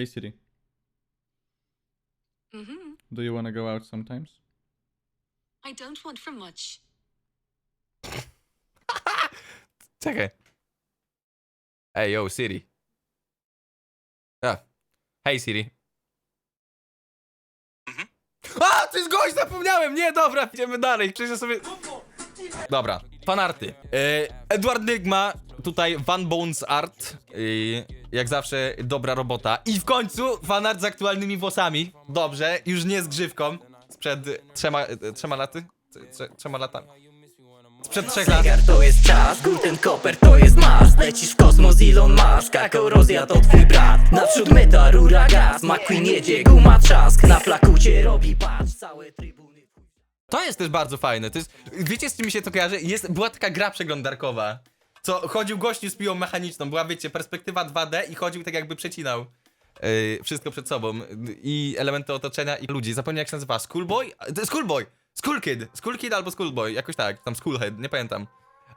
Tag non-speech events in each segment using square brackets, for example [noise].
Hey Siri, hmm do you want to go out sometimes? I don't want for much. [laughs] Czekaj. Ej, yo, Siri. A. Hej, Siri. A, to jest gość, zapomniałem! Nie, dobra, idziemy dalej, przejdę sobie... Dobra, fanarty. E, Edward Nygma, tutaj Van Bones Art. I jak zawsze, dobra robota. I w końcu fanart z aktualnymi włosami. Dobrze, już nie z grzywką. Sprzed trzema, e, trzema laty? Trze- Trzema latami. Sprzed trzech lat. Zegar to jest czas, gluten koper to jest masz Lecisz w kosmos Elon Musk, a korozja to twój brat Naprzód meta, rura gaz, McQueen jedzie, guma trzask Na flakucie robi patrz, całe trybuny To jest też bardzo fajne. To jest, wiecie z czym mi się to kojarzy? Jest, była taka gra przeglądarkowa. Co chodził gościu z piłą mechaniczną. Była, wiecie, perspektywa 2D i chodził tak jakby przecinał yy, wszystko przed sobą. I elementy otoczenia i ludzi. Zapomniałem jak się nazywa. Schoolboy? To Schoolboy! School Kid! School Kid albo Schoolboy. Jakoś tak. Tam Schoolhead, nie pamiętam.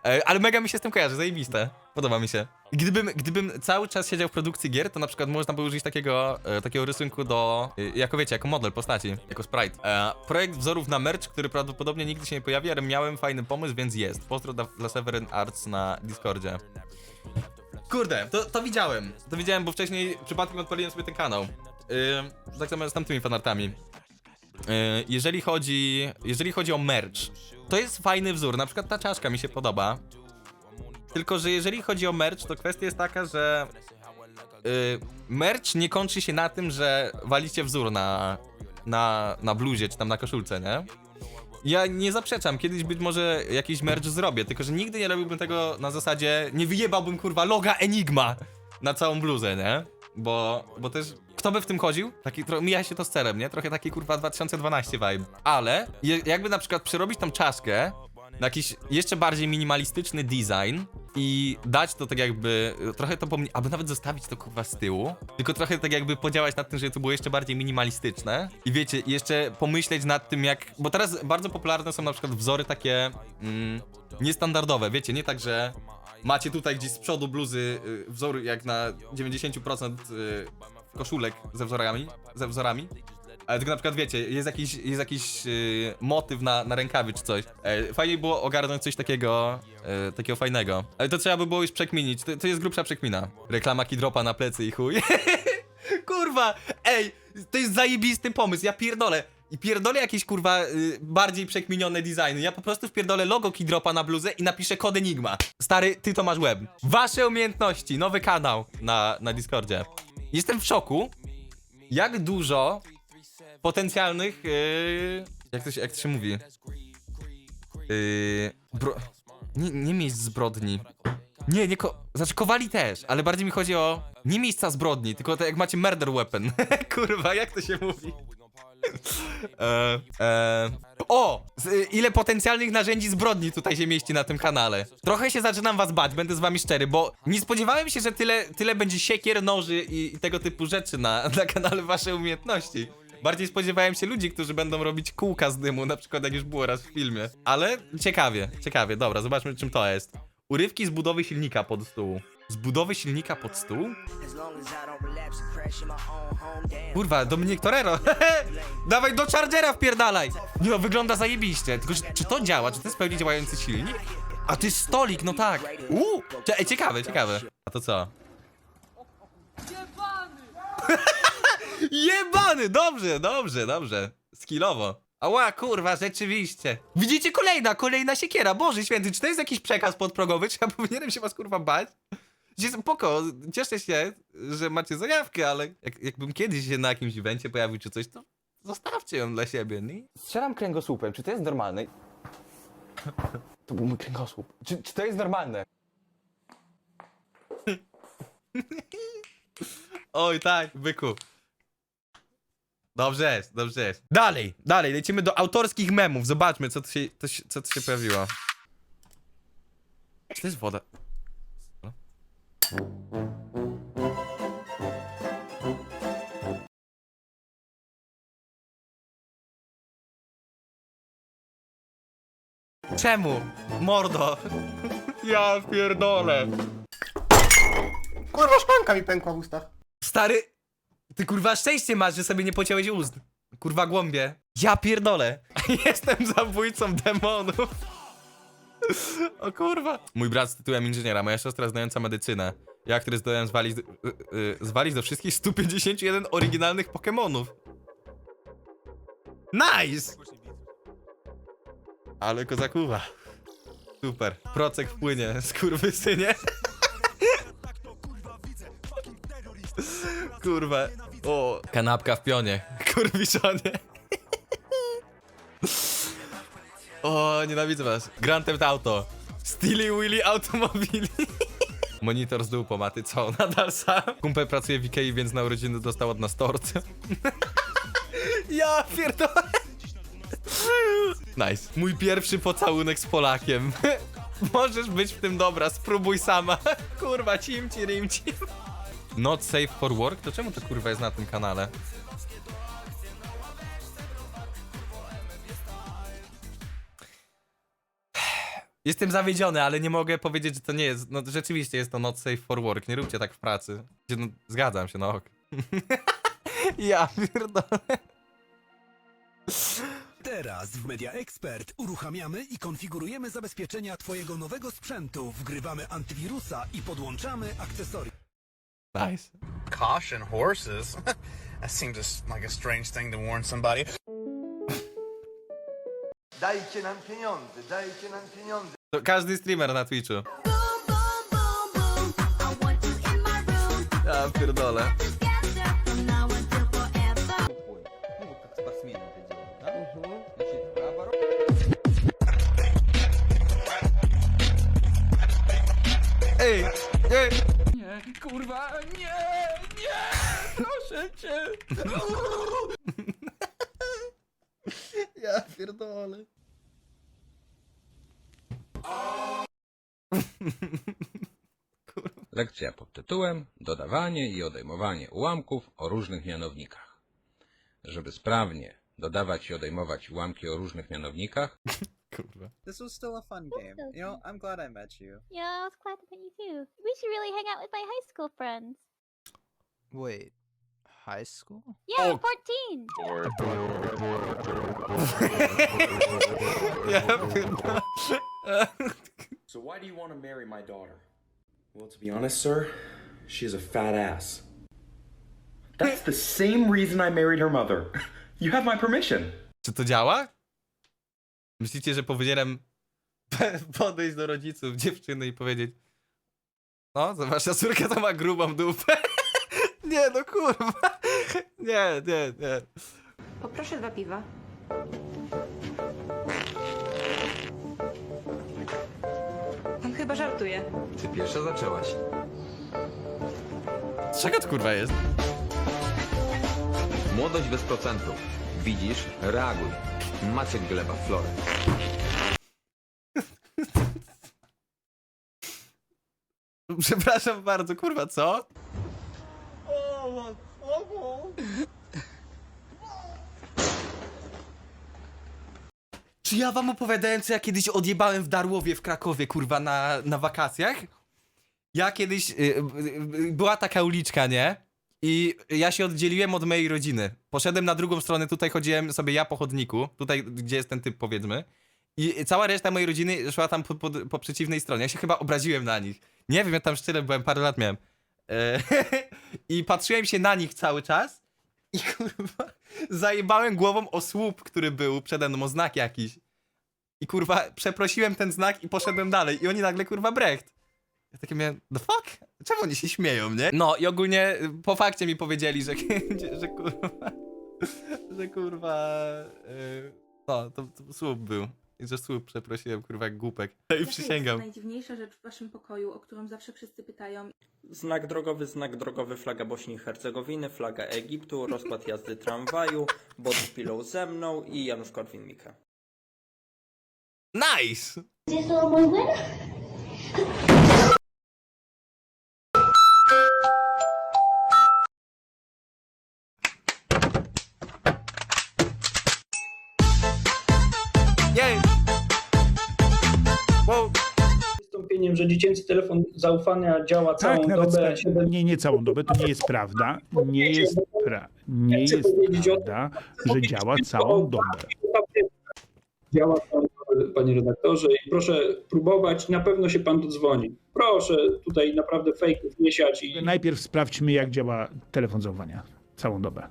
Yy, ale mega mi się z tym kojarzy, zajebiste. Podoba mi się. Gdybym, gdybym cały czas siedział w produkcji gier, to na przykład można było użyć takiego, e, takiego rysunku do, e, jako wiecie, jako model postaci, jako sprite. E, projekt wzorów na merch, który prawdopodobnie nigdy się nie pojawi, ale miałem fajny pomysł, więc jest. Pozdro dla, Severin Arts na Discordzie. Kurde, to, to widziałem. To widziałem, bo wcześniej przypadkiem odpaliłem sobie ten kanał. Yy, tak samo z tamtymi fanartami. Jeżeli chodzi, jeżeli chodzi o merch, to jest fajny wzór. Na przykład ta czaszka mi się podoba. Tylko, że jeżeli chodzi o merch, to kwestia jest taka, że yy, merch nie kończy się na tym, że walicie wzór na, na, na bluzie czy tam na koszulce, nie? Ja nie zaprzeczam, kiedyś być może jakiś merch zrobię, tylko że nigdy nie robiłbym tego na zasadzie, nie wyjebałbym kurwa loga Enigma na całą bluzę, nie? Bo, bo też, kto by w tym chodził? Taki, tro, mija się to z celem, nie? Trochę taki kurwa 2012 vibe. Ale, je, jakby na przykład przerobić tą czaszkę na jakiś jeszcze bardziej minimalistyczny design i dać to tak jakby, trochę to pomni- albo nawet zostawić to kurwa z tyłu, tylko trochę tak jakby podziałać nad tym, żeby to było jeszcze bardziej minimalistyczne i wiecie, jeszcze pomyśleć nad tym jak, bo teraz bardzo popularne są na przykład wzory takie mm, niestandardowe, wiecie, nie tak, że macie tutaj gdzieś z przodu bluzy y, wzór jak na 90% y, koszulek ze wzorami, ze wzorami, ale tylko na przykład wiecie, jest jakiś, jest jakiś yy, motyw na, na rękawie czy coś. E, fajnie było ogarnąć coś takiego, e, takiego fajnego. Ale to trzeba by było już przekminić. To, to jest grubsza przekmina. Reklama kidropa na plecy i chuj. [laughs] kurwa, ej, to jest zajebisty pomysł, ja pierdolę. I pierdolę jakieś kurwa y, bardziej przekminione designy. Ja po prostu wpierdolę logo Kidropa na bluzę i napiszę kod Enigma. Stary, ty to masz web. Wasze umiejętności, nowy kanał na, na Discordzie. Jestem w szoku, jak dużo potencjalnych. Yy, jak, to się, jak to się mówi? Yy, bro, nie, nie miejsc zbrodni. Nie, nie. Ko znaczy, kowali też, ale bardziej mi chodzi o. Nie miejsca zbrodni, tylko to jak macie murder weapon. [laughs] Kurwa, jak to się mówi? [laughs] E, e, o! Z, y, ile potencjalnych narzędzi zbrodni tutaj się mieści na tym kanale. Trochę się zaczynam was bać, będę z wami szczery, bo nie spodziewałem się, że tyle, tyle będzie siekier, noży i, i tego typu rzeczy na, [laughs] na kanale wasze umiejętności. Bardziej spodziewałem się ludzi, którzy będą robić kółka z dymu, na przykład jak już było raz w filmie. Ale ciekawie, ciekawie, dobra, zobaczmy czym to jest. Urywki z budowy silnika pod stół. Z budowy silnika pod stół? Kurwa, Dominik Torero. [laughs] Dawaj do Chargera wpierdalaj. No, wygląda zajebiście. Tylko, czy, czy to działa? Czy to jest pełni działający silnik? A jest stolik, no tak. Uuu, Cie- ciekawe, ciekawe. A to co? [laughs] Jebany! Dobrze, dobrze, dobrze. Skillowo. Ała, kurwa, rzeczywiście. Widzicie, kolejna, kolejna siekiera. Boże święty, czy to jest jakiś przekaz podprogowy? Czy ja powinienem się was, kurwa, bać? Jest spoko, cieszę się, że macie zajawkę, ale jak, jakbym kiedyś się na jakimś evencie pojawił czy coś, to zostawcie ją dla siebie, nie? Strzelam kręgosłupem, czy to jest normalne? To był mój kręgosłup. Czy, czy to jest normalne? Oj, tak, byku. Dobrze jest, dobrze jest. Dalej, dalej, lecimy do autorskich memów. Zobaczmy, co tu się, to się, co tu się pojawiło. Czy to jest woda? Czemu? Mordo. [laughs] Ja pierdolę. Kurwa, szklanka mi pękła w ustach. Stary, Ty kurwa szczęście masz, że sobie nie pociąłeś ust. Kurwa głąbie. Ja pierdolę. [laughs] Jestem zabójcą demonów. O kurwa. Mój brat z tytułem inżyniera, moja siostra znająca medycynę. Ja, który zdołałem zwalić, do- y, y, zwalić do wszystkich 151 oryginalnych Pokémonów. Nice! Ale kozakuwa. Super. Procek wpłynie, skurwysynie. Kurwa. O. Kanapka w pionie. Kurwiszonie. O, nienawidzę was. Grand Theft Auto. Steely Willy Automobili. [laughs] Monitor z dół pomaty, co? [laughs] Nadal sam? Kumpel pracuje w Ikei, więc na urodziny dostał od nas tort. [laughs] ja pierdolę. Nice. Mój pierwszy pocałunek z Polakiem. Możesz być w tym dobra, spróbuj sama. Kurwa, cimci rimci. Not safe for work? To czemu to kurwa jest na tym kanale? Jestem zawiedziony, ale nie mogę powiedzieć, że to nie jest. No rzeczywiście jest to not safe for work. Nie róbcie tak w pracy. No, zgadzam się, no ok. [laughs] ja pierdolę. Teraz w Media Expert uruchamiamy i konfigurujemy zabezpieczenia Twojego nowego sprzętu, wgrywamy antywirusa i podłączamy akcesoria. Nice. Caution horses? [laughs] that seems just like a strange thing to warn somebody. Dajcie nam pieniądze, dajcie nam pieniądze. To każdy streamer na Twitchu. Boom, boom, pierdolę. [laughs] Lekcja pod tytułem Dodawanie i odejmowanie ułamków o różnych mianownikach. Żeby sprawnie dodawać i odejmować ułamki o różnych mianownikach, [laughs] Kurwa. This was still a fun game. You know, I'm glad I met you. Yeah, I was glad to meet you too. We should really hang out with my high school friends. Wait, high school? Yeah, Oh. 14. Ja pierdolę. So why do you want to marry my daughter? Well, to be honest, sir, she is a fat ass. That's the same reason I married her mother. You have my permission. Czy to działa? Myślicie, że powinienem podejść do rodziców dziewczyny i powiedzieć No, to wasza córka to ma grubą dupę. [laughs] Nie, no kurwa. Nie, nie, nie. Poproszę dwa piwa. Pan chyba żartuje. Ty pierwsza zaczęłaś. Czego to kurwa jest? Młodość bez procentów. Widzisz? Reaguj. Maciek Gleba, Florek. [laughs] Przepraszam bardzo, kurwa, co? Czy ja wam opowiadałem, co ja kiedyś odjebałem w Darłowie w Krakowie, kurwa, na, na wakacjach? Ja kiedyś... y, y, y, była taka uliczka, nie? I ja się oddzieliłem od mojej rodziny. Poszedłem na drugą stronę, tutaj chodziłem sobie ja po chodniku, tutaj, gdzie jest ten typ, powiedzmy. I cała reszta mojej rodziny szła tam po, po, po przeciwnej stronie. Ja się chyba obraziłem na nich. Nie wiem, ja tam szczerze byłem, parę lat miałem. E, [laughs] I patrzyłem się na nich cały czas i kurwa zajebałem głową o słup, który był przede mną, o znak jakiś. I kurwa przeprosiłem ten znak i poszedłem dalej. I oni nagle kurwa brecht. Ja takie miałem, the fuck? Czemu oni się śmieją, nie? No i ogólnie po fakcie mi powiedzieli, że, [laughs] że kurwa, że kurwa, y, no to, to słup był. I że słup przeprosiłem, kurwa, jak głupek. I przysięgam. najdziwniejsza rzecz w waszym pokoju, o którą zawsze wszyscy pytają? Znak drogowy, znak drogowy, flaga Bośni i Hercegowiny, flaga Egiptu, rozkład jazdy tramwaju, body pillow ze mną i Janusz Korwin-Mikke. Nice! Jej! Wow. Wystąpienie udowodnieniem, że dziecięcy telefon zaufania działa całą Tak, nawet dobę. sta- nie, nie całą dobę, to nie jest prawda. Nie jest, pra, nie jest prawda, że działa całą dobę. Działa całą dobę, panie redaktorze, i proszę próbować, na pewno się pan dodzwoni. Proszę tutaj naprawdę fejków nie siać i Najpierw sprawdźmy, jak działa telefon zaufania całą dobę.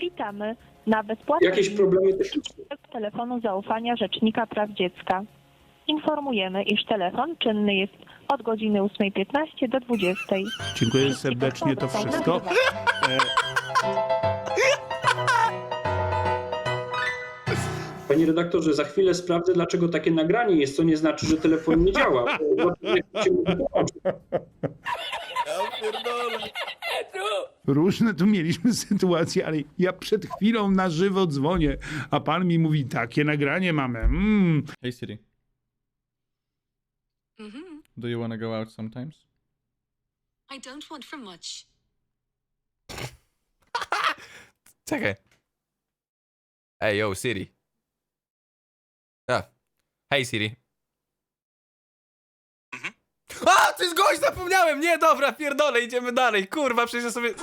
Witamy na bezpłatnym jakieś problemy techniczne. telefonu zaufania Rzecznika Praw Dziecka. Informujemy, iż telefon czynny jest od godziny 8.15 do 20.00. Dziękuję serdecznie, to wszystko. [laughs] Panie redaktorze, za chwilę sprawdzę, dlaczego takie nagranie jest, co nie znaczy, że telefon nie działa. bo-. Różne tu mieliśmy sytuacje, ale ja przed chwilą na żywo dzwonię, a pan mi mówi, takie nagranie mamy. Mm. Hey Siri. Do you wanna go out sometimes? I don't want for much. [laughs] Czekaj. Ej, yo, Siri. A. Hej, Siri. A, to jest gość, zapomniałem! Nie, dobra, pierdolę, idziemy dalej. Kurwa, przecież ja sobie...